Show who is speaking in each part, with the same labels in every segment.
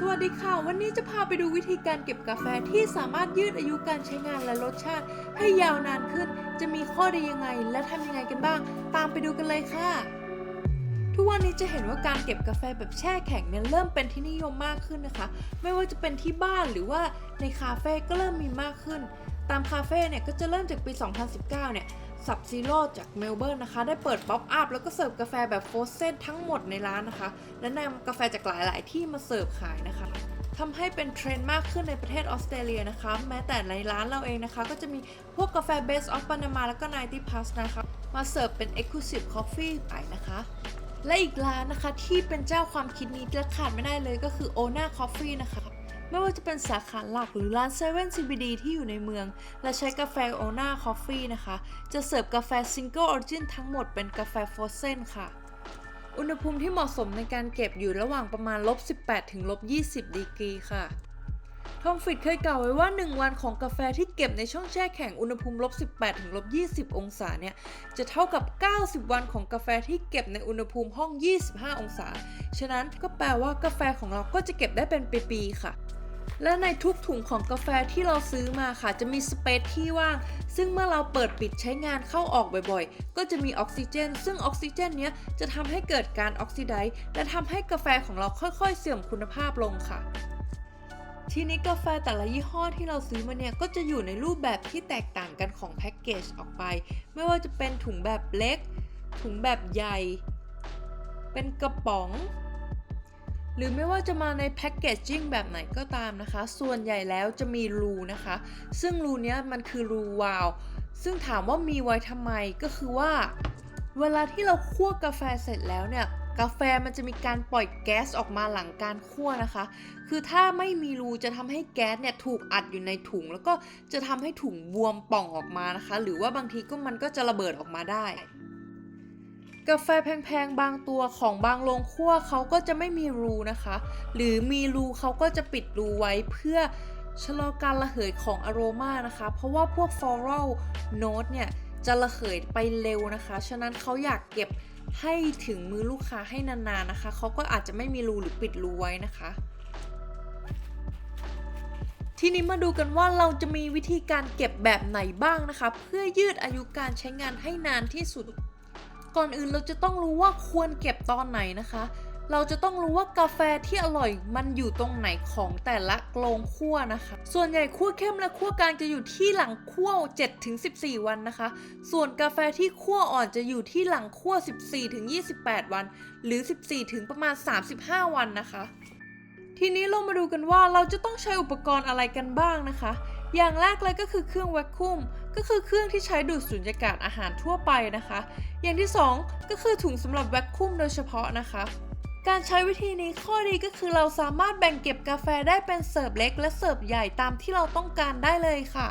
Speaker 1: สวัสดีค่ะ วันนี้จะพาไปดูวิธีการเก็บกาแฟที่สามารถยืดอายุการใช้งานและรสชาติ ให้ยาวนานขึ้น จะมีข้อดียังไง และทำยังไงกันบ้าง ตามไปดูกันเลยค่ะ ทุกวันนี้จะเห็นว่าการเก็บกาแฟแบบแช่แข็งเนี่ยเริ่มเป็นที่นิยมมากขึ้นนะคะ ไม่ว่าจะเป็นที่บ้านหรือว่าในคาเฟ่ก็เริ่มมีมากขึ้น ตามคาเฟ่เนี่ยก็จะเริ่มจากปี 2019 เนี่ย สับซีโร่จากเมลเบิร์นนะคะ ได้เปิดป๊อปอัพแล้วก็เสิร์ฟกาแฟแบบโฟรเซนทั้งหมดในร้านนะคะ และนำกาแฟจากหลาย ๆ ที่มาเสิร์ฟขายนะคะทำให้เป็นเทรนด์มากขึ้นในประเทศออสเตรเลียนะคะ แม้แต่ในร้านเราเองนะคะ ก็จะมีพวกกาแฟ Base of Panama แล้วก็90 Plus นะคะ มาเสิร์ฟเป็น Exclusive Coffee ไปนะคะและอีกร้านนะคะที่เป็นเจ้าความคิดนี้และขาดไม่ได้เลยก็คือ Ona Coffee นะคะ ไม่ว่าจะเป็นสาขาหลักหรือร้าน 7 CBD ที่อยู่ในเมือง และใช้กาแฟ Ona Coffee นะคะ จะเสิร์ฟกาแฟ Single Origin ทั้งหมดเป็นกาแฟ Frozen ค่ะอุณหภูมิที่เหมาะสมในการเก็บอยู่ระหว่างประมาณลบ18ถึงลบ20 ดีกรีค่ะทอมฟิตเคยกล่าวไว้ว่า 1 วันของกาแฟที่เก็บในช่องแช่แข็งอุณหภูมิลบ18ถึงลบ20 องศาเนี่ย จะเท่ากับ 90 วันของกาแฟที่เก็บในอุณหภูมิห้อง 25 องศา ฉะนั้นก็แปลว่ากาแฟของเราก็จะเก็บได้เป็นปี ๆ ค่ะ และในทุกถุงของกาแฟที่เราซื้อมาค่ะ จะมีสเปซที่ว่าง ซึ่งเมื่อเราเปิดปิดใช้งานเข้าออกบ่อยๆ ก็จะมีออกซิเจน ซึ่งออกซิเจนเนี้ยจะทำให้เกิดการออกซิไดซ์และทำให้กาแฟของเราค่อยๆ เสื่อมคุณภาพลงค่ะทีนี้กาแฟแต่ละยี่ห้อที่เราซื้อมาเนี่ยก็จะอยู่ในรูปแบบที่แตกต่างกันของแพ็กเกจออกไป ไม่ว่าจะเป็นถุงแบบเล็ก ถุงแบบใหญ่ เป็นกระป๋อง หรือไม่ว่าจะมาในแพ็กเกจจิ้งแบบไหนก็ตามนะคะ ส่วนใหญ่แล้วจะมีรูนะคะ ซึ่งรูเนี้ยมันคือรูวาล์วซึ่งถามว่ามีไว้ทำไมก็คือว่า เวลาที่เราคั่วกาแฟเสร็จแล้วเนี่ยกาแฟมันจะมีการปล่อยแก๊สออกมาหลังการคั่วนะคะ คือถ้าไม่มีรูจะทำให้แก๊สเนี่ยถูกอัดอยู่ในถุง แล้วก็จะทำให้ถุงบวมป่องออกมานะคะ หรือว่าบางทีก็มันก็จะระเบิดออกมาได้ กาแฟแพงๆ บางตัวของบางโรงคั่วเขาก็จะไม่มีรูนะคะ หรือมีรูเขาก็จะปิดรูไว้เพื่อชะลอการระเหยของอโรมานะคะ เพราะว่าพวก floral note เนี่ยจะระเหยไปเร็วนะคะ ฉะนั้นเขาอยากเก็บให้ถึงมือลูกค้าให้นานๆนะคะ เขาก็อาจจะไม่มีรูหรือปิดรูไว้นะคะ ทีนี้มาดูกันว่าเราจะมีวิธีการเก็บแบบไหนบ้างนะคะ เพื่อยืดอายุการใช้งานให้นานที่สุด ก่อนอื่นเราจะต้องรู้ว่าควรเก็บตอนไหนนะคะ เราจะต้องรู้ว่ากาแฟที่อร่อยมันอยู่ตรงไหนของแต่ละโรงคั่วนะคะ ส่วนใหญ่คั่วเข้มและคั่วกลางจะอยู่ที่หลังคั่ว7-14 วันนะคะ ส่วนกาแฟที่คั่วอ่อนจะอยู่ที่หลังคั่ว 14-28 วัน หรือ 14 ถึงประมาณ 35 วันนะคะ ทีนี้เรามาดูกันว่าเราจะต้องใช้อุปกรณ์อะไรกันบ้างนะคะ อย่างแรกเลยก็คือเครื่องแวคคุม ก็คือเครื่องที่ใช้ดูดสุญญากาศอาหารทั่วไปนะคะ อย่างที่ 2 ก็คือถุงสำหรับแวคคุมโดยเฉพาะนะคะ การใช้วิธีนี้ข้อดีก็คือเราสามารถแบ่งเก็บกาแฟได้เป็นเสิร์ฟเล็ก และเสิร์ฟใหญ่ตามที่เราต้องการได้เลยค่ะ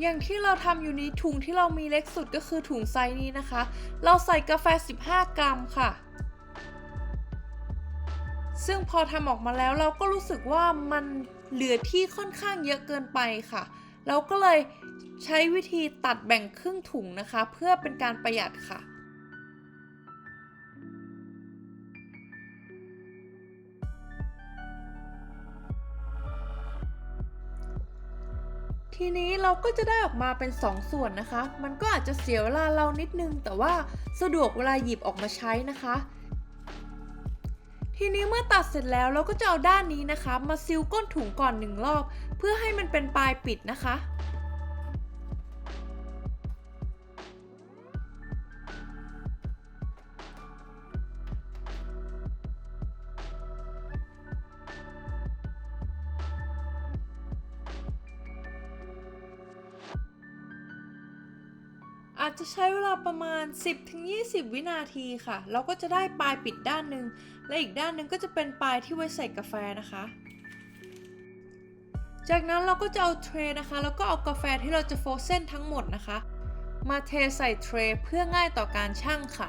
Speaker 1: อย่างที่เราทำอยู่นี้ถุงที่เรามีเล็กสุดก็คือถุงไซส์นี้นะคะ เราใส่กาแฟ 15 กรัมค่ะ ซึ่งพอทำออกมาแล้วเราก็รู้สึกว่ามันเหลือที่ค่อนข้างเยอะเกินไปค่ะ เราก็เลยใช้วิธีตัดแบ่งครึ่งถุงนะคะ เพื่อเป็นการประหยัดค่ะทีนี้เราก็จะได้ออกมาเป็น 2ส่วนนะคะ มันก็อาจจะเสียเวลาเรานิดนึง แต่ว่าสะดวกเวลาหยิบออกมาใช้นะคะ ทีนี้เมื่อตัดเสร็จแล้วเราก็จะเอาด้านนี้นะคะ มาซิลก้นถุงก่อนหนึ่งรอบ เพื่อให้มันเป็นปลายปิดนะคะ อาจจะใช้เวลาประมาณ 10-20 วินาทีค่ะ เราก็จะได้ปลายปิดด้านหนึ่งและอีกด้านหนึ่งก็จะเป็นปลายที่ไว้ใส่กาแฟนะคะ จากนั้นเราก็จะเอาเทรนะคะ แล้วก็เอากาแฟที่เราจะโฟรเซนทั้งหมดนะคะ มาเทใส่เทรเพื่อง่ายต่อการชั่งค่ะ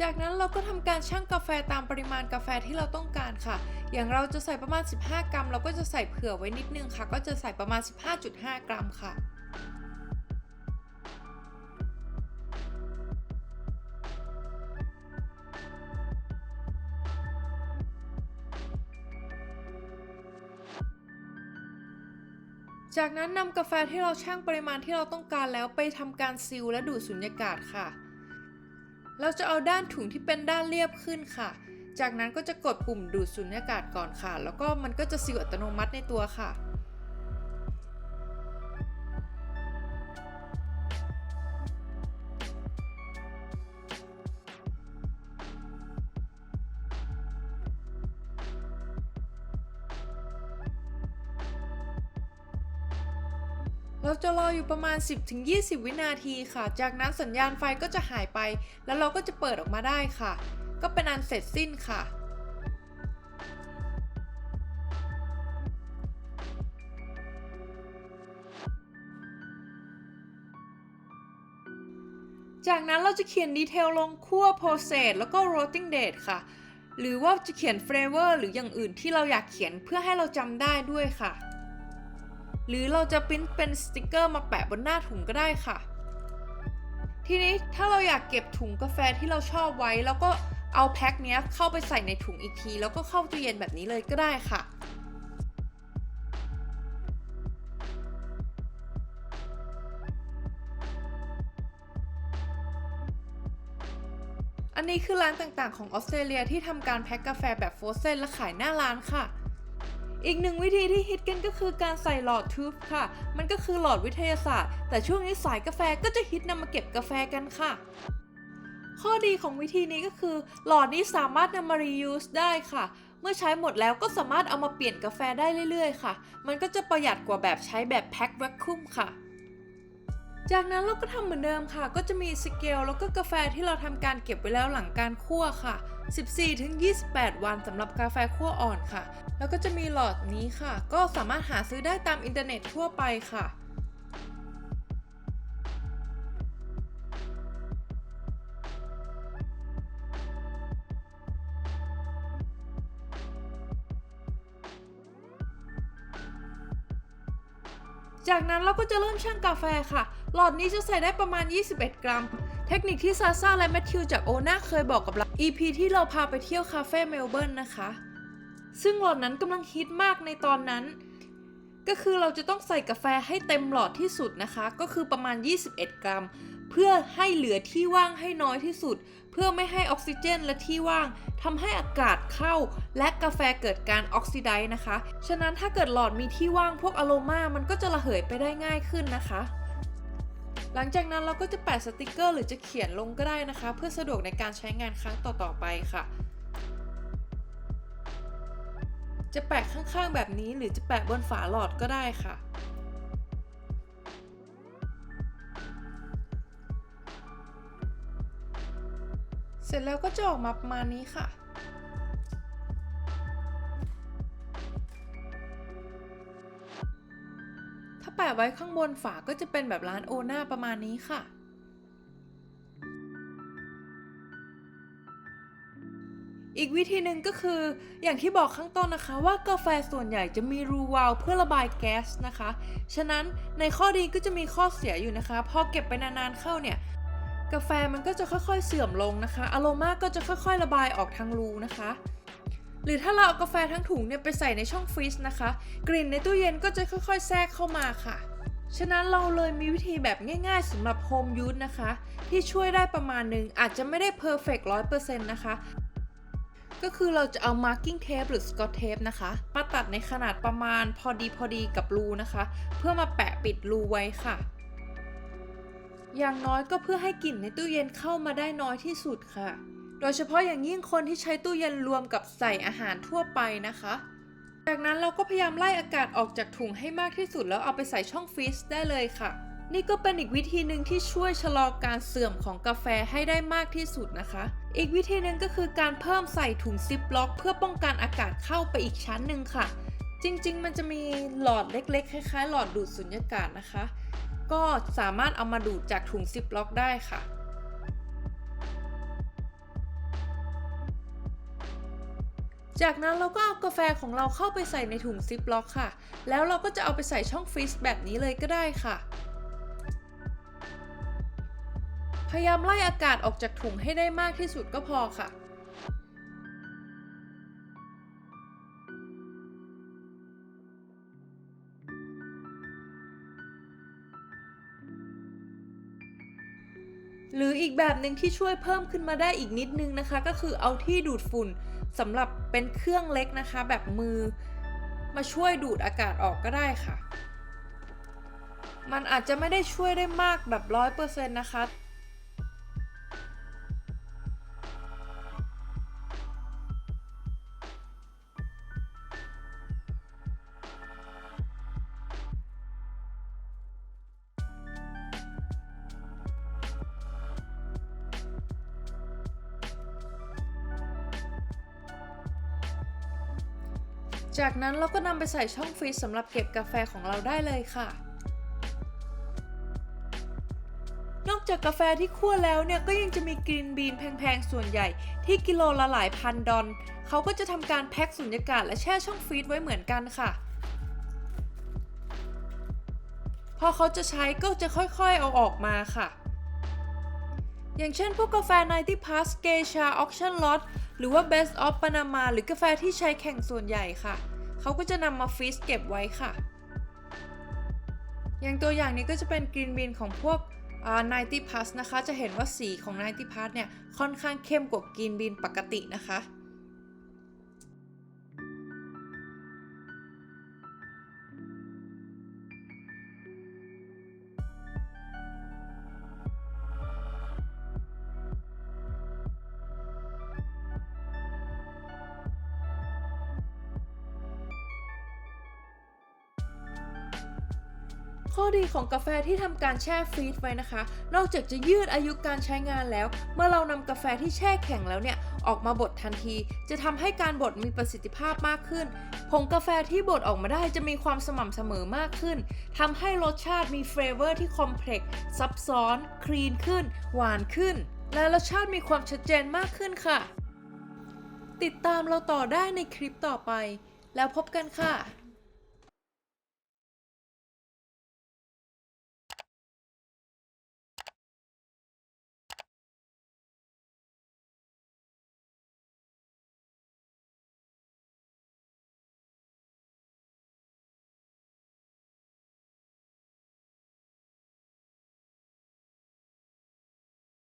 Speaker 1: จากนั้นเราก็ทำการชั่งกาแฟตามปริมาณกาแฟที่เราต้องการค่ะ อย่างเราจะใส่ประมาณ 15 กรัม เราก็จะใส่เผื่อไว้นิดนึงค่ะ ก็จะใส่ประมาณ 15.5 กรัมค่ะจากนั้นนำกาแฟที่เราชั่งปริมาณที่เราต้องการแล้วไปทำการซีลและดูดสุญญากาศค่ะ เราจะเอาด้านถุงที่เป็นด้านเรียบขึ้นค่ะ จากนั้นก็จะกดปุ่มดูดสุญญากาศก่อนค่ะ แล้วก็มันก็จะซีลอัตโนมัติในตัวค่ะ เราจะรออยู่ประมาณ 10-20 วินาทีค่ะ จากนั้นสัญญาณไฟก็จะหายไป แล้วเราก็จะเปิดออกมาได้ค่ะ ก็เป็นอันเสร็จสิ้นค่ะจากนั้นเราจะเขียนดีเทลลงคั่ว process แล้วก็ roasting date ค่ะ หรือว่าจะเขียน flavor หรืออย่างอื่นที่เราอยากเขียนเพื่อให้เราจำได้ด้วยค่ะ หรือเราจะปริ้นเป็นสติกเกอร์มาแปะบนหน้าถุงก็ได้ค่ะ ทีนี้ถ้าเราอยากเก็บถุงกาแฟที่เราชอบไว้ แล้วก็เอาแพ็คเนี้ยเข้าไปใส่ในถุงอีกที แล้วก็เข้าตู้เย็นแบบนี้เลยก็ได้ค่ะอันนี้คือร้านต่างๆของออสเตรเลียที่ทำการแพ็คกาแฟแบบโฟรเซนและขายหน้าร้านค่ะ อีกหนึ่งวิธีที่ฮิตกันก็คือการใส่หลอดทูบค่ะ มันก็คือหลอดวิทยาศาสตร์ แต่ช่วงนี้สายกาแฟก็จะฮิตนำมาเก็บกาแฟกันค่ะ ข้อดีของวิธีนี้ก็คือ หลอดนี้สามารถนำมา reuse ได้ค่ะ เมื่อใช้หมดแล้วก็สามารถเอามาเปลี่ยนกาแฟได้เรื่อยๆ ค่ะ มันก็จะประหยัดกว่าแบบใช้แบบแพ็คแวคคุมค่ะ จากนั้นเราก็ทำเหมือนเดิมค่ะ ก็จะมีสเกลแล้วก็กาแฟที่เราทำการเก็บไว้แล้วหลังการคั่วค่ะ 14-28 วันสำหรับกาแฟคั่วอ่อนค่ะ แล้วก็จะมีหลอดนี้ค่ะ ก็สามารถหาซื้อได้ตามอินเทอร์เน็ตทั่วไปค่ะจากนั้นเราก็จะเริ่มชั่งกาแฟค่ะหลอดนี้จะใส่ได้ประมาณ 21 กรัม เทคนิคที่ซาซ่าและแมทธิวจากโอนาเคยบอกกับเรา EP ที่เราพาไปเที่ยวคาเฟ่เมลเบิร์นนะคะ ซึ่งหลอดนั้นกำลังฮิตมากในตอนนั้น ก็คือเราจะต้องใส่กาแฟให้เต็มหลอดที่สุดนะคะ ก็คือประมาณ 21 กรัม เพื่อให้เหลือที่ว่างให้น้อยที่สุด เพื่อไม่ให้ออกซิเจนและที่ว่างทำให้อากาศเข้า และกาแฟเกิดการออกซิไดซ์นะคะ ฉะนั้นถ้าเกิดหลอดมีที่ว่างพวกอโรมามันก็จะระเหยไปได้ง่ายขึ้นนะคะ หลังจากนั้นเราก็จะแปะสติกเกอร์หรือจะเขียนลงก็ได้นะคะ เพื่อสะดวกในการใช้งานครั้งต่อๆไปค่ะ จะแปะข้างๆแบบนี้หรือจะแปะบนฝาหลอดก็ได้ค่ะเสร็จแล้วก็จะออกมาประมาณนี้ค่ะะไว้ข้างบนฝาก็จะเป็นแบบร้านโอนาประมาณนี้ค่ะ อีกวิธีหนึ่งก็คือ อย่างที่บอกข้างต้นนะคะ ว่ากาแฟส่วนใหญ่จะมีรูวาล์วเพื่อระบายแก๊สนะคะ ฉะนั้นในข้อดีก็จะมีข้อเสียอยู่นะคะ พอเก็บไปนานๆเข้าเนี่ยกาแฟมันก็จะค่อยๆเสื่อมลงนะคะ อโรมาก็จะค่อยๆ ระบายออกทางรูนะคะ หรือถ้าเราเอากาแฟทั้งถุงเนี่ยไปใส่ในช่องฟรีซนะคะ กลิ่นในตู้เย็นก็จะค่อยๆ แทรกเข้ามาค่ะ ฉะนั้นเราเลยมีวิธีแบบง่ายๆสำหรับโฮมยูสนะคะ ที่ช่วยได้ประมาณหนึ่งอาจจะไม่ได้เพอร์เฟกต์ร้อยเปอร์เซ็นต์นะคะ ก็คือเราจะเอา marking tape หรือ scotch tape นะคะมาตัดในขนาดประมาณพอดีพอดีกับรูนะคะ เพื่อมาแปะปิดรูไว้ค่ะ อย่างน้อยก็เพื่อให้กลิ่นในตู้เย็นเข้ามาได้น้อยที่สุดค่ะ โดยเฉพาะอย่างยิ่งคนที่ใช้ตู้เย็นรวมกับใส่อาหารทั่วไปนะคะ จากนั้นเราก็พยายามไล่อากาศออกจากถุงให้มากที่สุดแล้วเอาไปใส่ช่องฟรีซได้เลยค่ะ นี่ก็เป็นอีกวิธีหนึ่งที่ช่วยชะลอการเสื่อมของกาแฟให้ได้มากที่สุดนะคะ อีกวิธีหนึ่งก็คือการเพิ่มใส่ถุงซิปล็อกเพื่อป้องกันอากาศเข้าไปอีกชั้นหนึ่งค่ะ จริงๆ มันจะมีหลอดเล็กๆคล้ายๆ หลอดดูดสุญญากาศนะคะ ก็สามารถเอามาดูดจากถุงซิปล็อกได้ค่ะ จากนั้นเราก็เอากาแฟของเราเข้าไปใส่ในถุงซิปล็อกค่ะ แล้วเราก็จะเอาไปใส่ช่องฟรีซแบบนี้เลยก็ได้ค่ะ พยายามไล่อากาศออกจากถุงให้ได้มากที่สุดก็พอค่ะ หรืออีกแบบหนึ่งที่ช่วยเพิ่มขึ้นมาได้อีกนิดนึงนะคะ ก็คือเอาที่ดูดฝุ่นสำหรับเป็นเครื่องเล็กนะคะ แบบมือ มาช่วยดูดอากาศออกก็ได้ค่ะ มันอาจจะไม่ได้ช่วยได้มากแบบร้อยเปอร์เซ็นต์นะคะ จากนั้นเราก็นำไปใส่ช่องฟรีซสำหรับเก็บกาแฟของเราได้เลยค่ะ นอกจากกาแฟที่คั่วแล้วเนี่ยก็ยังจะมีกรีนบีนแพงๆ ส่วนใหญ่ ที่กิโลละหลายพันดอลเขาก็จะทำการแพ็คสุญญากาศและแช่ช่องฟรีซไว้เหมือนกันค่ะพอเขาจะใช้ก็จะค่อยๆ เอาออกมาค่ะ อย่างเช่นพวกกาแฟ 90 Plus Geisha Auction Lot หรือว่า Best of Panama หรือกาแฟที่ใช้แข่งส่วนใหญ่ค่ะ เขาก็จะนำมาฟรีซเก็บไว้ค่ะ อย่างตัวอย่างนี้ก็จะเป็นกรีนบีนของพวกอ่า90 plus นะคะ จะเห็นว่าสีของ90 plus เนี่ยค่อนข้างเข้มกว่ากรีนบีนปกตินะคะ ขอดีของกาแฟที่ทำการแช่ฟรีซไว้นะคะ นอกจากจะยืดอายุการใช้งานแล้ว เมื่อเรานำกาแฟที่แช่แข็งแล้วเนี่ยออกมาบดทันที จะทำให้การบดมีประสิทธิภาพมากขึ้น ผงกาแฟที่บดออกมาได้จะมีความสม่ำเสมอมากขึ้นทำให้รสชาติมีเฟรเวอร์ที่คอมเพล็กซ์ซับซ้อน คลีนขึ้น หวานขึ้น และรสชาติมีความชัดเจนมากขึ้นค่ะ ติดตามเราต่อได้ในคลิปต่อไป แล้วพบกันค่ะ